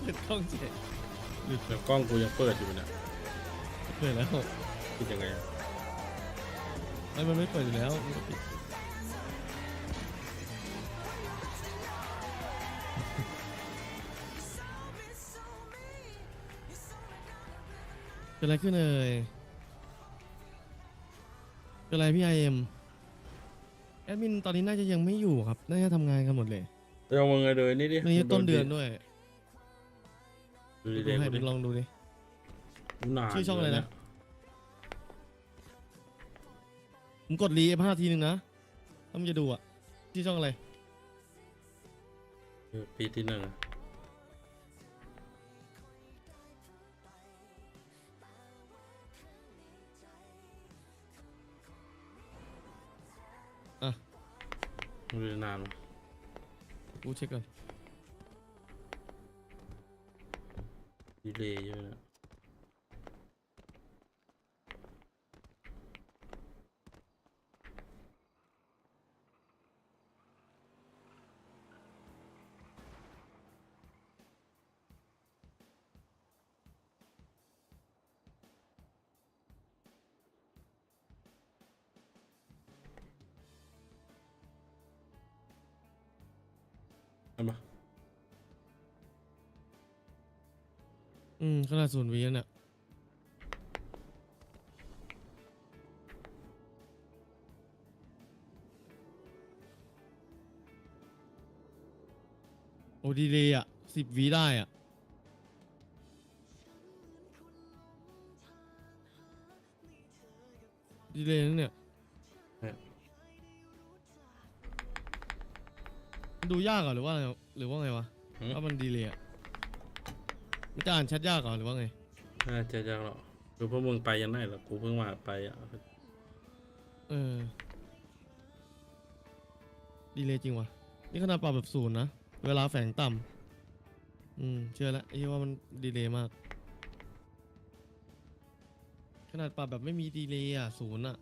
เปิดกล้องเฉยแล้วกล้องกูยังเปิดอยู่เนี่ยเปิดแล้วคิดยังไงอะไอ้มันไม่เปิดอยู่แล้วมันก็ปิดเกิดอะไรขึ้นเอ่ยเกิดอะไรพี่ไอเอ็มแอดมินตอนนี้น่าจะยังไม่อยู่ครับ น่าจะทำงานกันหมดเลยเรามาเงยเลยนี่ดินี่ต้นเดือนด้วย ดูดูดิให้เด็มึงลองดูดิ นานชื่อช่องอะไรนะยู่ผมกดรีเอฟห้าทีหนึ่งนะถ้ามึงจะดูอะที่ช่องอะไร เออปีที่หนึ่งอะอะ ดูดินานวะกูเช็คก่อน ดีเล อะนะเห็นปะอืมขนาดศูนย์วิเนี่ยโอ้ดีเลยอะสิบวิได้อะ ดีเลยนั่นเนี่ยเนี่ยมันดูยากเหรอหรือว่าไงหรือว่าไงวะหืม ว่ามันดีเลยอะ มันจะอ่านชัดยากเหรอหรือว่าไง น่าจะยากหรอกคือพวกมึงไปยังไงล่ะกูเพิ่งมาไปอะเออ ดีเลยจริงวะนี่ขนาดปรับแบบศูนย์นะ เวลาแฝงต่ำอืม เชื่อแล้วไอ้เหี้ยว่ามันดีเลยมาก ขนาดปรับแบบไม่มีดีเลยอะศูนย์อะ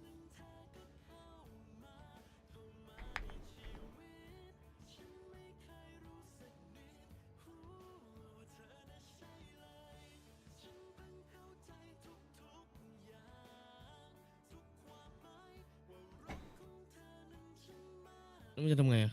แล้วมันจะทำไงอะ